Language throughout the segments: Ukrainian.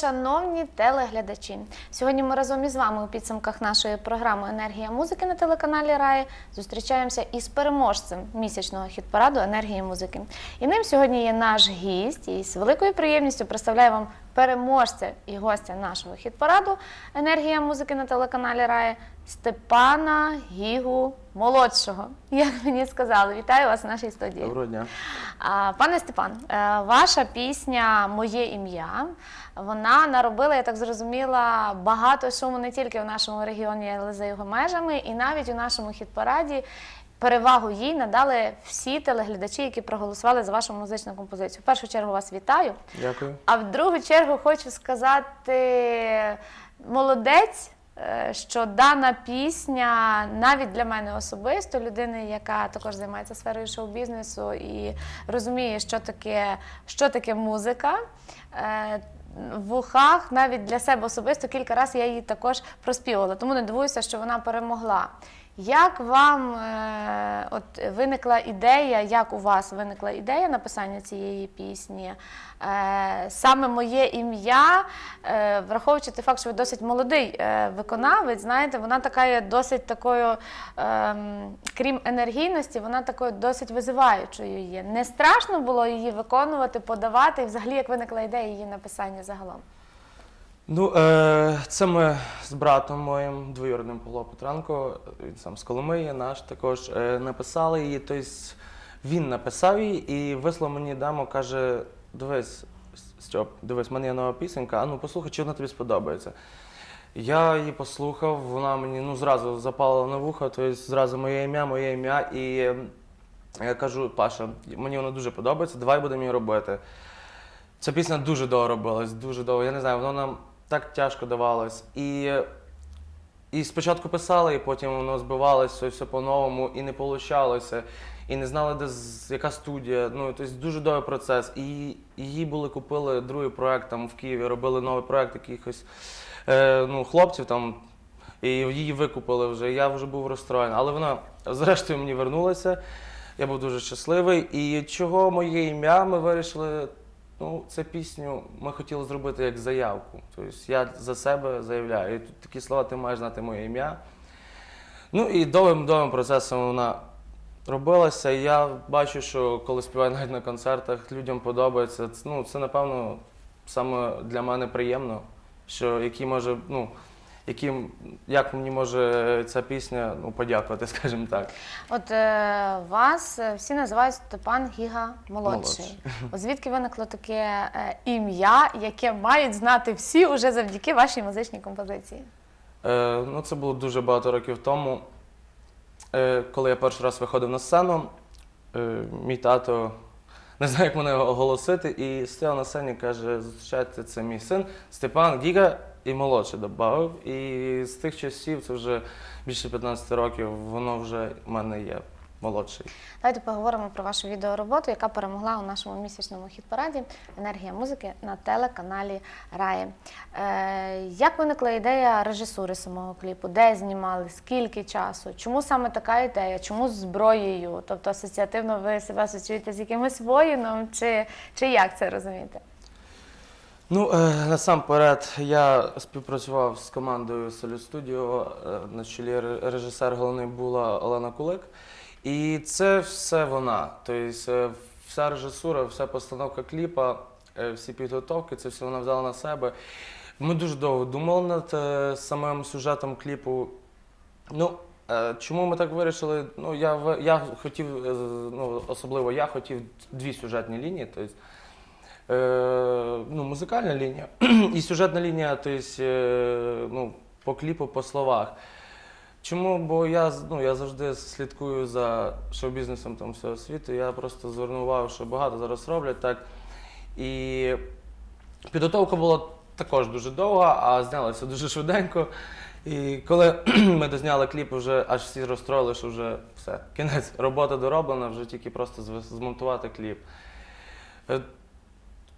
Шановні телеглядачі. Сьогодні ми разом із вами у підсумках нашої програми Енергія музики на телеканалі Раї зустрічаємося із переможцем місячного хіт-параду Енергії музики. І ним сьогодні є наш гість, і з великою приємністю представляю вам переможця і гостя нашого хіт-параду Енергія музики на телеканалі Раї Степана Гігу молодшого. Як мені сказали, вітаю вас в нашій студії. Доброго дня. Пане Степан, е, ваша пісня Моє ім'я вона наробила, я так зрозуміла, багато шуму не тільки в нашому регіоні, але за його межами, і навіть у нашому хіт-параді. Перевагу їй надали всі телеглядачі, які проголосували за вашу музичну композицію. В першу чергу вас вітаю. Дякую. А в другу чергу хочу сказати молодець, що дана пісня навіть для мене особисто, людини, яка також займається сферою шоу-бізнесу і розуміє, що таке, що таке музика. е, В ухах навіть для себе особисто кілька разів я її також проспівала, тому не дивуюся, що вона перемогла. Як вам е, от виникла ідея, як у вас виникла ідея написання цієї пісні? Е, саме моє ім'я, е, враховуючи той факт, що ви досить молодий виконавець, знаєте, вона така є досить такою, ем, крім енергійності, вона такою досить визиваючою є. Не страшно було її виконувати, подавати, і взагалі як виникла ідея її написання загалом? Ну, е, це ми з братом моїм двоюродним Павло Петренко, він сам з Коломиї, наш також е, написали її. Тобто він написав її і вислав мені демо, каже: дивись, Стьоп, дивись, в мене є нова пісенька, а ну послухай, чи вона тобі сподобається. Я її послухав, вона мені ну, зразу запала на вухо, тобто зразу моє ім'я, моє ім'я. І е, я кажу, Паша, мені вона дуже подобається, давай будемо її робити. Ця пісня дуже довго робилась, дуже довго. Я не знаю, воно нам так тяжко давалось. І, і спочатку писали, і потім воно збивалося, все, по-новому, і не получалося. І не знали, де яка студія. Ну, тобто дуже довгий процес. І її були купили другий проект там в Києві, робили новий проект якихось е, ну, хлопців там. І її викупили вже. Я вже був розстроєний. Але вона зрештою мені вернулася. Я був дуже щасливий. І чого моє ім'я ми вирішили Ну, цю пісню ми хотіли зробити як заявку. Тобто я за себе заявляю. І тут такі слова, ти маєш знати моє ім'я. Ну і довгим довгим процесом вона робилася. І я бачу, що коли співаю навіть на концертах, людям подобається. Ну, це напевно саме для мене приємно, що які може, ну, яким, як мені може ця пісня ну, подякувати, скажімо так. От е, вас е, всі називають Степан Гіга молодший. Молодший. От звідки виникло таке е, ім'я, яке мають знати всі уже завдяки вашій музичній композиції? Е, ну, це було дуже багато років тому. Е, коли я перший раз виходив на сцену, е, мій тато не знаю, як мене оголосити, і стояв на сцені каже: зустрічайте, це мій син Степан Гіга і молодший додав. І з тих часів, це вже більше 15 років, воно вже в мене є молодший. Давайте поговоримо про вашу відеороботу, яка перемогла у нашому місячному хіт-параді Енергія музики на телеканалі Раї. Е, як виникла ідея режисури самого кліпу? Де знімали? Скільки часу? Чому саме така ідея? Чому з зброєю? Тобто асоціативно ви себе асоціюєте з якимось воїном, чи, чи як це розумієте? Ну, е, насамперед, я співпрацював з командою Salute Studio, е, на чолі режисер головний була Олена Кулик. І це все вона. Тобто, е, вся режисура, вся постановка кліпа, всі підготовки, це все вона взяла на себе. Ми дуже довго думали над самим сюжетом кліпу. Ну, чому ми так вирішили? Ну, я, я хотів, ну, особливо я хотів дві сюжетні лінії. Тобто, Е, ну, музикальна лінія і сюжетна лінія, тобто, е, ну, по кліпу, по словах. Чому? Бо я, ну, я завжди слідкую за шоу-бізнесом там, всього світу. Я просто звернув увагу, що багато зараз роблять так. І підготовка була також дуже довга, а знялося дуже швиденько. І коли ми дозняли кліп, вже аж всі розстроїли, що вже все, кінець, робота дороблена, вже тільки просто змонтувати кліп.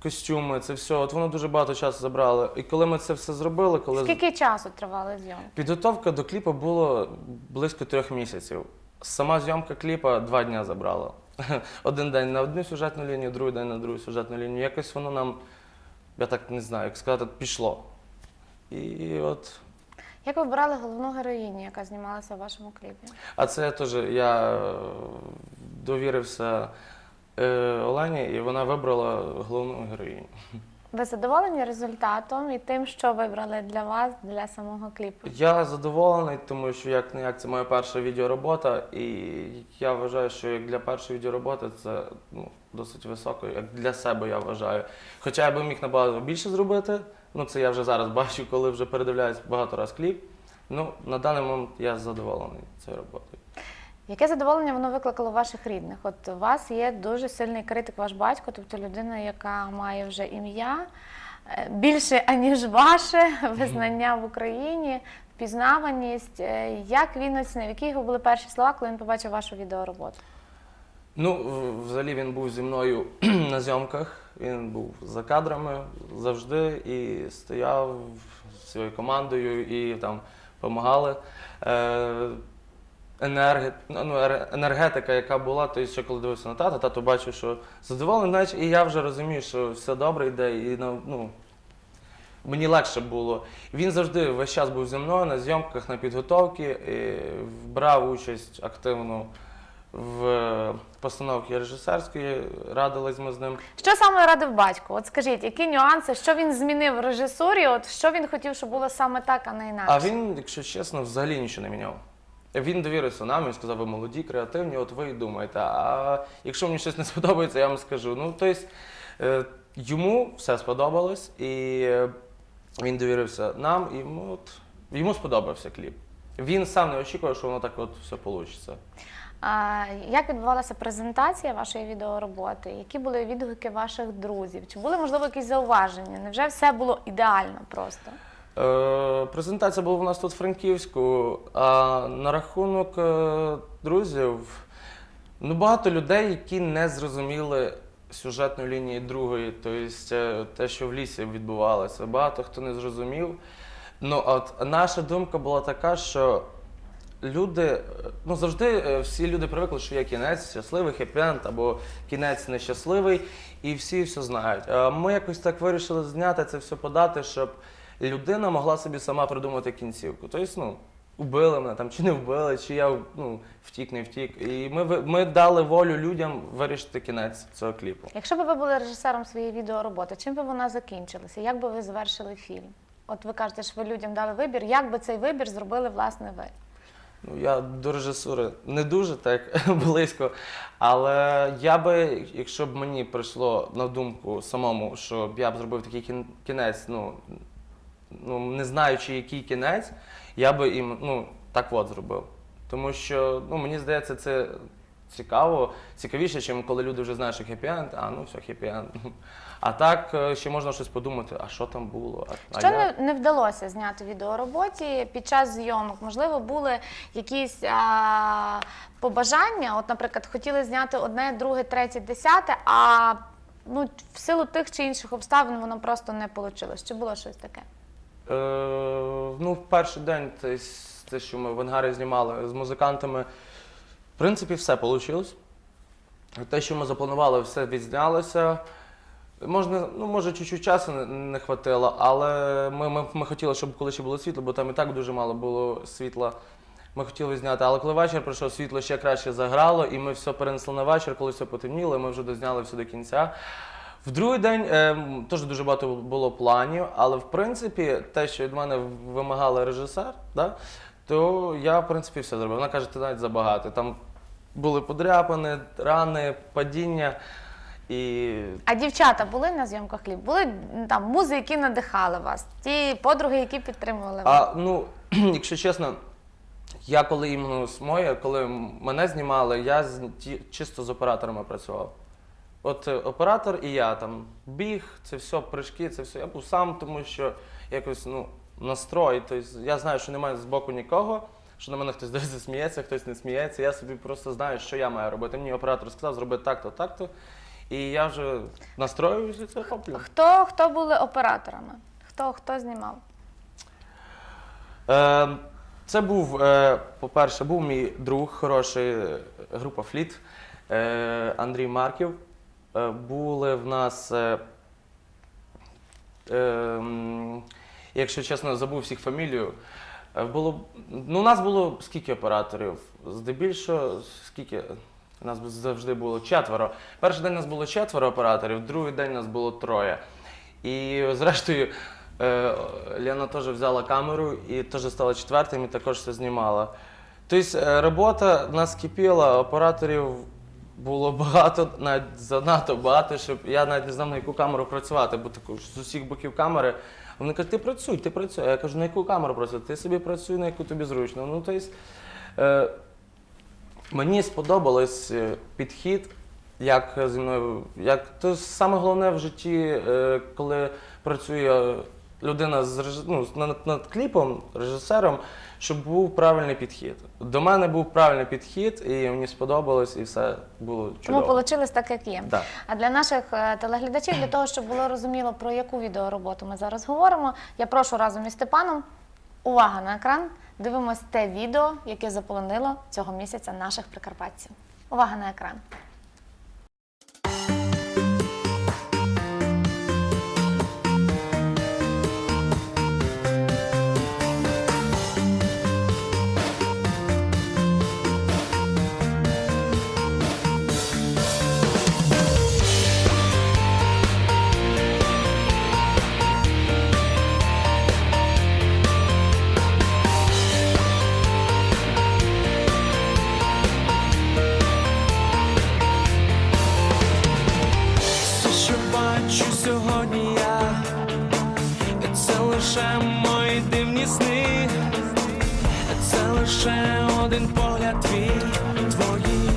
Костюми, це все. От воно дуже багато часу забрало. І коли ми це все зробили, коли Скільки часу тривали зйомки? підготовка до кліпу було близько трьох місяців. Сама зйомка кліпа два дні забрала. Один день на одну сюжетну лінію, другий день на другу сюжетну лінію. Якось воно нам я так не знаю, як сказати, пішло. І от. Як ви обирали головну героїню, яка знімалася в вашому кліпі? А це теж я е, довірився е, Олені, і вона вибрала головну героїню. Ви задоволені результатом і тим, що вибрали для вас для самого кліпу? Я задоволений, тому що як не як це моя перша відеоробота, і я вважаю, що як для першої відеороботи це ну, досить високо, як для себе я вважаю. Хоча я би міг набагато більше зробити, ну це я вже зараз бачу, коли вже передивляюсь багато раз кліп. Ну, на даний момент я задоволений цією роботою. Яке задоволення воно викликало ваших рідних? От у вас є дуже сильний критик, ваш батько, тобто людина, яка має вже ім'я е, більше аніж ваше визнання в Україні, впізнаваність. Е, Як він оцінив? Які його були перші слова, коли він побачив вашу відеороботу? Ну, взагалі він був зі мною на зйомках, він був за кадрами завжди і стояв зі своєю командою і там допомагали. Енерги, ну, енергетика, яка була, то ще коли дивився на тата, тато бачив, що задоволений, значить, і я вже розумів, що все добре йде, і ну, ну, мені легше було. Він завжди весь час був зі мною на зйомках, на підготовці, брав участь активно в постановці режисерської, радились ми з ним. Що саме радив батько? От скажіть, які нюанси, що він змінив в режисурі? От що він хотів, щоб було саме так, а не інакше? А він, якщо чесно, взагалі нічого не міняв. Він довірився нам, він сказав, ви молоді, креативні, от ви і думаєте. А якщо мені щось не сподобається, я вам скажу. Ну, тобто, йому все сподобалось, і е, він довірився нам, і от, йому сподобався кліп. Він сам не очікував, що воно так от все вийде. А, як відбувалася презентація вашої відеороботи? Які були відгуки ваших друзів? Чи були можливо якісь зауваження? Невже все було ідеально просто? Е, презентація була у нас тут в Франківську. А на рахунок е, друзів, ну багато людей, які не зрозуміли сюжетної лінії другої, тобто е, те, що в лісі відбувалося. Багато хто не зрозумів. Ну, от наша думка була така, що люди, ну завжди всі люди привикли, що є кінець щасливий, хеппі-енд або кінець нещасливий, і всі все знають. Ми якось так вирішили зняти це все подати, щоб людина могла собі сама придумати кінцівку. Тобто, ну, убили мене там, чи не вбили, чи я ну, втік, не втік. І ми, ми дали волю людям вирішити кінець цього кліпу. Якщо б ви були режисером своєї відеороботи, чим би вона закінчилася? Як би ви завершили фільм? От ви кажете, що ви людям дали вибір. Як би цей вибір зробили власне ви? Ну, я до режисури не дуже так близько, але я би, якщо б мені прийшло на думку самому, що я б зробив такий кінець, ну, ну не знаючи, який кінець, я би їм ну, так от зробив. Тому що ну, мені здається, це цікаво, цікавіше, ніж коли люди вже знають, що хеппі-енд, а ну все, хеппі-енд. А так е, ще можна щось подумати, а що там було? А, а Що як? не, не вдалося зняти відеороботі під час зйомок? Можливо, були якісь а, побажання. От, наприклад, хотіли зняти одне, друге, третє, десяте, а ну, в силу тих чи інших обставин воно просто не вийшло. Чи було щось таке? Е, ну, в перший день с- те, що ми в ангарі знімали з музикантами, в принципі, все вийшло. Те, що ми запланували, все відзнялося. Можна, ну, може, чуть-чуть часу не, не але ми, ми, ми хотіли, щоб коли ще було світло, бо там і так дуже мало було світла. Ми хотіли зняти, але коли вечір прийшов, світло ще краще заграло, і ми все перенесли на вечір, коли все потемніло, ми вже дозняли все до кінця. В другий день е, теж дуже багато було планів, але в принципі те, що від мене вимагала режисер, да, то я в принципі все зробив. Вона каже, ти навіть забагато. Там були подряпини, рани, падіння. І А дівчата були на зйомках кліп? Були м, там музи, які надихали вас, ті подруги, які підтримували вас? А ну, якщо чесно, я коли іменно з моє, коли мене знімали, я з, ті- чисто з операторами працював. От е, оператор і я там біг, це все, прыжки, це все. Я був сам, тому що якось ну, настрой. Тобто я знаю, що немає з боку нікого, що на мене хтось дивиться, сміється, хтось не сміється. Я собі просто знаю, що я маю робити. Мені оператор сказав, зроби так-то, так-то. І я вже настроююся, це хоплю. Хто, хто були операторами? Хто, хто знімав? Е, це був, е, по-перше, був мій друг, хороший е, група Фліт е, Андрій Марків. Е, були в нас е, е, якщо чесно, забув всіх фамілію. Е, Було, ну, у нас було скільки операторів? Здебільшого, скільки? У нас завжди було четверо. Перший день у нас було четверо операторів, другий день у нас було троє. І зрештою, Лена теж взяла камеру і теж стала четвертим і також все знімала. Тобто робота нас кипіла, операторів було багато, навіть занадто багато, щоб я навіть не знав, на яку камеру працювати, бо таку, з усіх боків камери. Вони кажуть, ти працюй, ти працюй. А я кажу, на яку камеру працювати? Ти собі працюй, на яку тобі зручно. Ну, тобто, е, мені сподобалось е, підхід, як зі мною. Як, то саме головне в житті, е, коли працює людина з ну, над, над кліпом, режисером, щоб був правильний підхід. До мене був правильний підхід, і мені сподобалось, і все було Тому чудово. вийшло так, як є. Да. А для наших е, телеглядачів, для того, щоб було розуміло, про яку відеороботу ми зараз говоримо, я прошу разом із Степаном. Увага на екран. Дивимось те відео, яке заполонило цього місяця наших прикарпатців. Увага на екран. Лише один погляд твій, твої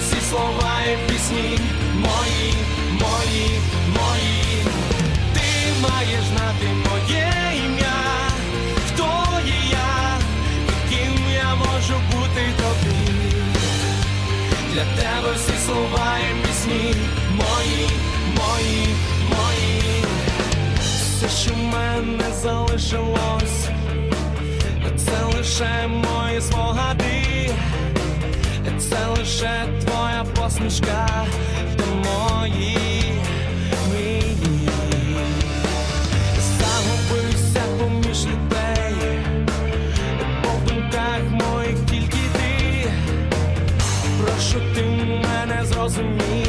Всі слова і пісні мої, мої, мої. Ти маєш знати моє ім'я, хто є я, і ким я можу бути тобі. Для тебе всі слова і пісні мої, мої, мої. Все, що в мене залишилось, це лише мої спогади, це лише твоя посмішка та мої мрії. Поміж людей, бо думках моїх тільки ти. Прошу ти мене зрозумій,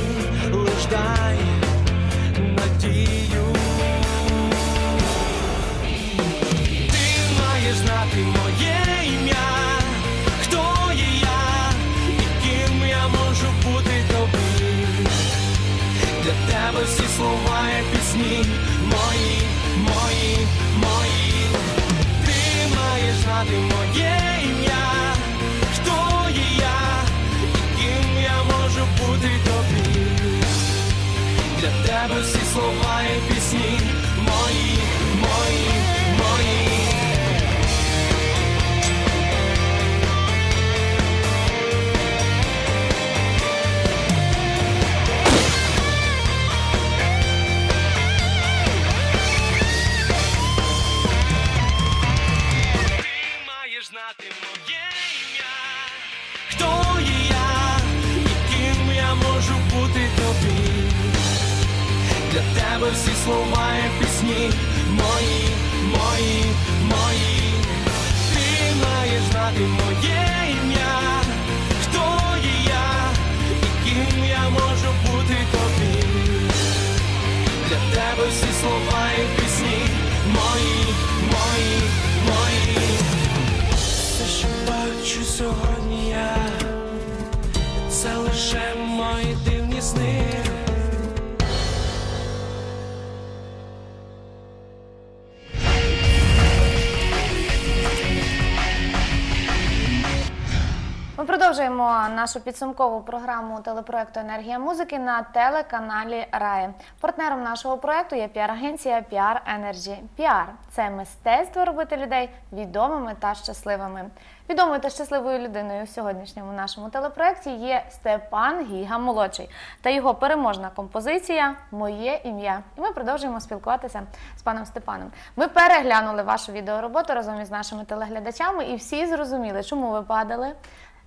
продовжуємо нашу підсумкову програму телепроекту Енергія музики на телеканалі Раї. Партнером нашого проекту є піар-агенція PR Energy. PR – це мистецтво робити людей відомими та щасливими. Відомою та щасливою людиною в сьогоднішньому нашому телепроекті є Степан Гіга Молодший та його переможна композиція Моє ім'я. І ми продовжуємо спілкуватися з паном Степаном. Ми переглянули вашу відеороботу разом із нашими телеглядачами, і всі зрозуміли, чому ви падали.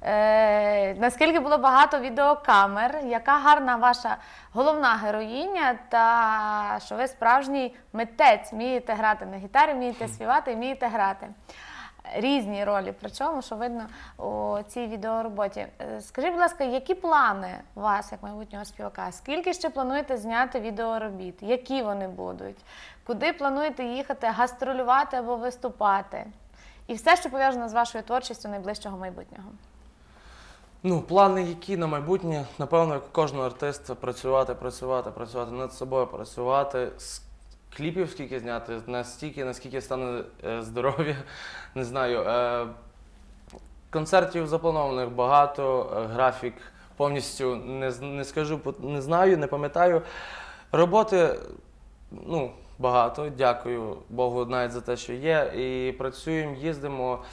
Е, наскільки було багато відеокамер, яка гарна ваша головна героїня, та що ви справжній митець, вмієте грати на гітарі, вмієте співати, вмієте грати. Різні ролі, причому, що видно у цій відеороботі. Е, Скажіть, будь ласка, які плани у вас, як майбутнього співака? Скільки ще плануєте зняти відеоробіт? Які вони будуть? Куди плануєте їхати, гастролювати або виступати? І все, що пов'язано з вашою творчістю найближчого майбутнього. Ну, плани, які на майбутнє, напевно, як у кожного артиста, працювати, працювати, працювати над собою, працювати, кліпів скільки зняти, настільки, наскільки стане е, здоров'я, не знаю. Е, концертів запланованих багато, е, графік повністю не, не скажу, не знаю, не пам'ятаю. Роботи, ну, багато, дякую Богу навіть за те, що є. І працюємо, їздимо.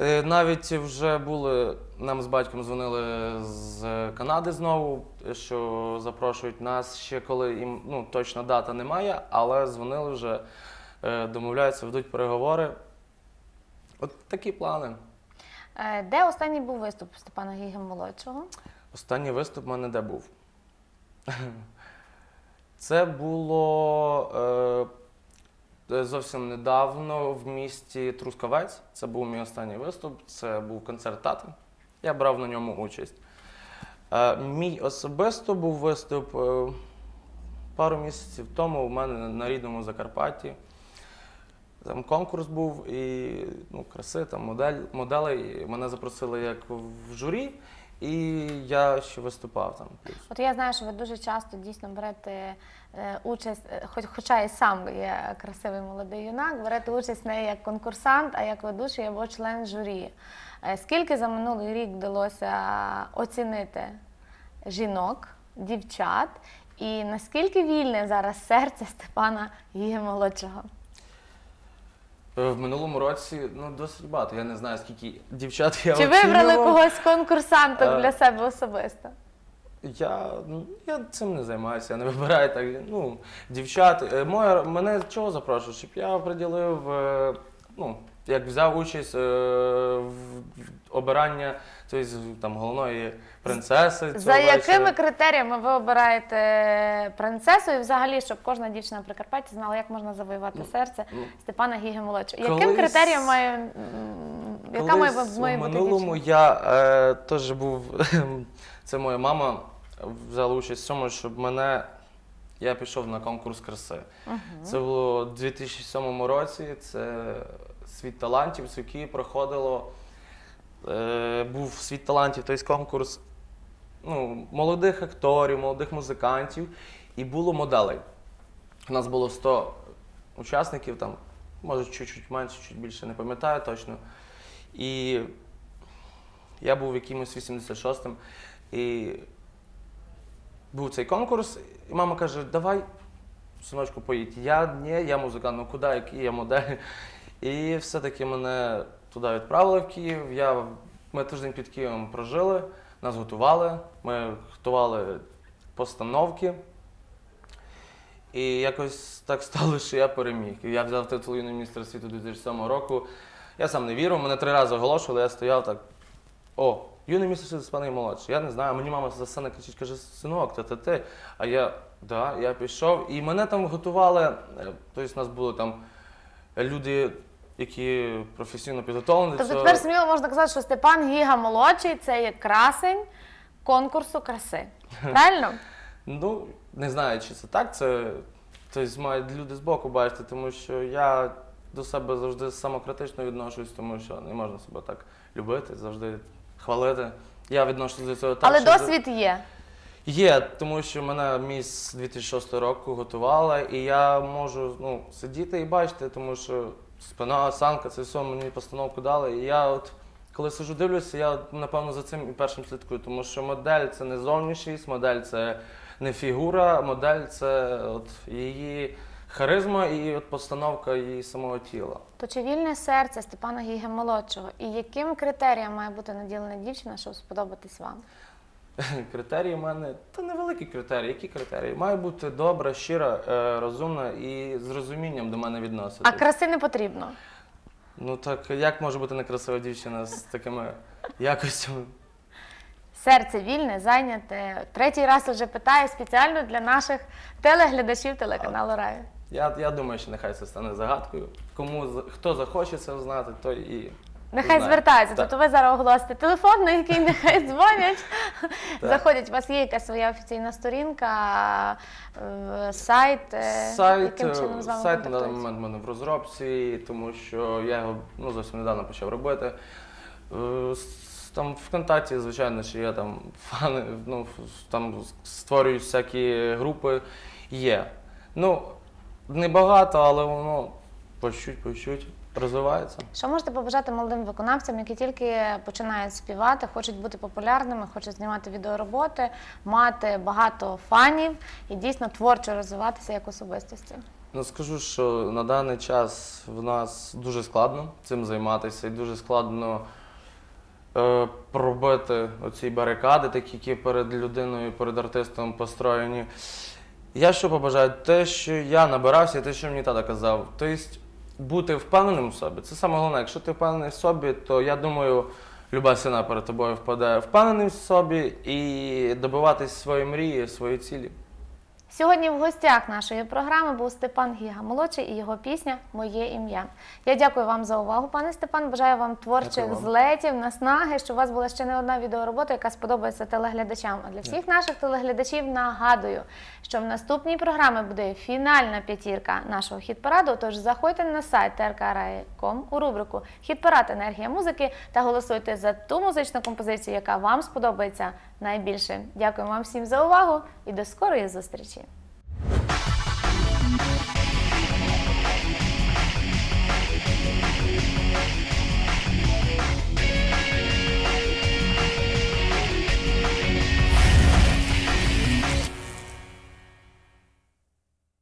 Е, Навіть вже були, нам з батьком дзвонили з Канади знову, що запрошують нас ще коли їм ну, точна дата немає, але дзвонили вже, е, домовляються, ведуть переговори. От такі плани. Е, Де останній був виступ Степана Гіга молодшого? Останній виступ в мене де був? Це було е, зовсім недавно в місті Трускавець. Це був мій останній виступ. Це був концерт тати. Я брав на ньому участь. Е, мій особисто був виступ е, пару місяців тому у мене на рідному Закарпатті. Там конкурс був і ну, краси, там модель, моделей. Мене запросили як в журі, і я ще виступав там. От я знаю, що ви дуже часто дійсно берете е, участь, е, хоч, хоча і сам є красивий молодий юнак, берете участь не як конкурсант, а як ведучий або член журі. Е, Скільки за минулий рік вдалося оцінити жінок, дівчат, і наскільки вільне зараз серце Степана Гіги молодшого? Е, В минулому році ну, досить багато. Я не знаю, скільки дівчат я Чи вибрали оцінював. когось конкурсанток Е, для себе особисто? Я, ну, я цим не займаюся, я не вибираю так. Ну, дівчат. Е, Моя, мене чого запрошують? Щоб я приділив, е, ну, як взяв участь е, в обиранні тобто, там, головної принцеси. цього За якими вечора. критеріями ви обираєте принцесу і взагалі, щоб кожна дівчина Прикарпатті знала, як можна завоювати серце ну, Степана Гіги молодшого? Яким колись- критеріям має м, яка має, Колись має у бути минулому дівчина? я е, теж був. Це моя мама взяла участь в цьому, щоб мене. Я пішов на конкурс краси. Це було у 2007 році. Це світ талантів, з проходило. Е, був світ талантів, тобто конкурс ну, молодих акторів, молодих музикантів, і було моделей. У нас було 100 учасників, там, може, чуть-чуть менше, чуть більше, не пам'ятаю точно. І я був якимось 86-м. І був цей конкурс, і мама каже, давай, синочку, поїдь. Я ні, я музикант, ну куди, який я модель. І все-таки мене туди відправили в Київ. Я, ми тиждень під Києвом прожили, нас готували, ми готували постановки. І якось так стало, що я переміг. Я взяв титул юний міністр світу 2007 року. Я сам не вірив, мене три рази оголошували, я стояв так. О, юний містер світу Степан молодший. Я не знаю, мені мама за сцени кричить, каже, синок, та ти ти. А я, да, я пішов. І мене там готували. Тобто, у нас були там люди, які професійно підготовлені. до Тобто цього. тепер сміло можна казати, що Степан Гіга молодший це є красень конкурсу краси. Правильно? Ну, не знаю, чи це так. Це тобто, мають люди з боку бачити, тому що я до себе завжди самокритично відношусь, тому що не можна себе так любити, завжди хвалити. Я відношусь до цього так. Але що досвід є. Є, тому що мене міс 2006 року готувала, і я можу ну, сидіти і бачити, тому що спина, осанка, це все мені постановку дали. І я от коли сижу, дивлюся, я напевно за цим і першим слідкую, тому що модель це не зовнішність, модель це не фігура, модель це от її харизма і от постановка її самого тіла. То чи вільне серце Степана Гіги молодшого? І яким критеріям має бути наділена дівчина, щоб сподобатись вам? Критерії в мене та невеликі критерії. Які критерії? Має бути добра, щира, е, розумна і з розумінням до мене відноситись. А краси не потрібно. Ну так як може бути некрасива дівчина з такими якостями? Серце вільне, зайняте. Третій раз вже питаю спеціально для наших телеглядачів телеканалу Раю. Я, я думаю, що нехай це стане загадкою. Кому за- хто захоче це знати, той і Нехай знає. звертаються. Так. Тобто ви зараз оголосите телефон, на який нехай дзвонять. Заходять, у вас є якась своя офіційна сторінка, е, сайт, е, Сайт, яким е, чином з вами сайт на даний момент в мене в розробці, тому що я його ну, зовсім недавно почав робити. Там ВКонтакті, звичайно, що я там фани, ну, там створюють всякі групи. Є. Ну, небагато, але воно по чуть, по чуть розвивається. Що можете побажати молодим виконавцям, які тільки починають співати, хочуть бути популярними, хочуть знімати відеороботи, мати багато фанів і дійсно творчо розвиватися як особистості? Ну, скажу, що на даний час в нас дуже складно цим займатися, і дуже складно е, пробити оці барикади, такі, які перед людиною, перед артистом построєні. Я що побажаю? Те, що я набирався, і те, що мені тата казав. Тобто бути впевненим в собі. Це саме головне. Якщо ти впевнений в собі, то я думаю, люба сина перед тобою впаде. Впевнений в собі і добиватись своєї мрії, своєї цілі. Сьогодні в гостях нашої програми був Степан Гіга молодший і його пісня Моє ім'я. Я дякую вам за увагу, пане Степан. Бажаю вам творчих вам. злетів, наснаги, щоб у вас була ще не одна відеоробота, яка сподобається телеглядачам. А для всіх наших телеглядачів нагадую, що в наступній програмі буде фінальна п'ятірка нашого хіт-параду. Тож заходьте на сайт trkrai.com у рубрику Хіт-парад енергія музики та голосуйте за ту музичну композицію, яка вам сподобається найбільше. Дякую вам всім за увагу і до скорої зустрічі!